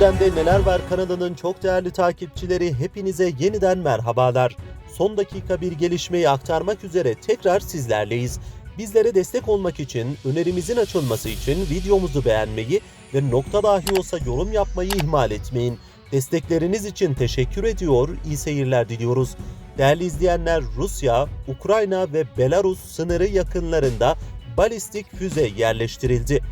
Gündemde Neler Var kanalının çok değerli takipçileri hepinize yeniden merhabalar. Son dakika bir gelişmeyi aktarmak üzere tekrar sizlerleyiz. Bizlere destek olmak için, önerimizin açılması için videomuzu beğenmeyi ve nokta dahi olsa yorum yapmayı ihmal etmeyin. Destekleriniz için teşekkür ediyor, iyi seyirler diliyoruz. Değerli izleyenler Rusya, Ukrayna ve Belarus sınırı yakınlarında balistik füze yerleştirildi.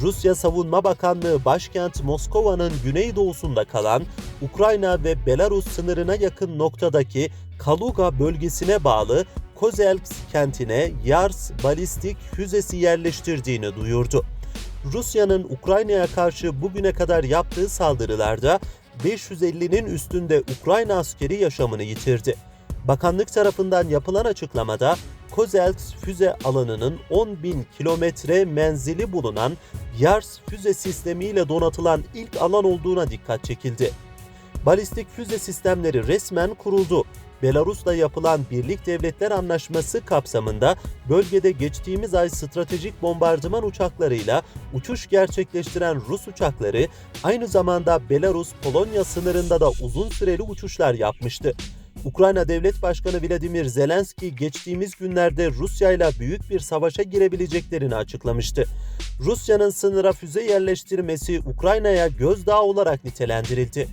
Rusya Savunma Bakanlığı başkent Moskova'nın güneydoğusunda kalan Ukrayna ve Belarus sınırına yakın noktadaki Kaluga bölgesine bağlı Kozelsk kentine Yars balistik füzesi yerleştirdiğini duyurdu. Rusya'nın Ukrayna'ya karşı bugüne kadar yaptığı saldırılarda 550'nin üstünde Ukrayna askeri yaşamını yitirdi. Bakanlık tarafından yapılan açıklamada Kozelsk füze alanının 10 bin kilometre menzili bulunan Yars füze sistemiyle donatılan ilk alan olduğuna dikkat çekildi. Balistik füze sistemleri resmen kuruldu. Belarus'la yapılan Birlik Devletler Anlaşması kapsamında bölgede geçtiğimiz ay stratejik bombardıman uçaklarıyla uçuş gerçekleştiren Rus uçakları aynı zamanda Belarus-Polonya sınırında da uzun süreli uçuşlar yapmıştı. Ukrayna Devlet Başkanı Vladimir Zelenski geçtiğimiz günlerde Rusya ile büyük bir savaşa girebileceklerini açıklamıştı. Rusya'nın sınıra füze yerleştirmesi Ukrayna'ya gözdağı olarak nitelendirildi.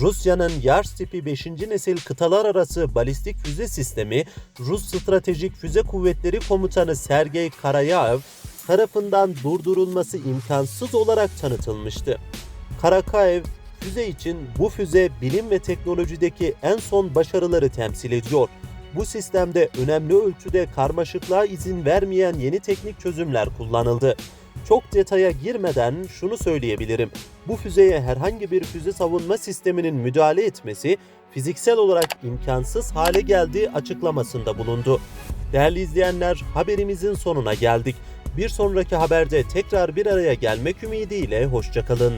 Rusya'nın Yars tipi 5. nesil kıtalar arası balistik füze sistemi Rus Stratejik Füze Kuvvetleri Komutanı Sergey Karayev tarafından durdurulması imkansız olarak tanıtılmıştı. Karakayev füze için bu füze bilim ve teknolojideki en son başarıları temsil ediyor. Bu sistemde önemli ölçüde karmaşıklığa izin vermeyen yeni teknik çözümler kullanıldı. Çok detaya girmeden şunu söyleyebilirim. Bu füzeye herhangi bir füze savunma sisteminin müdahale etmesi fiziksel olarak imkansız hale geldiği açıklamasında bulundu. Değerli izleyenler, haberimizin sonuna geldik. Bir sonraki haberde tekrar bir araya gelmek ümidiyle hoşçakalın.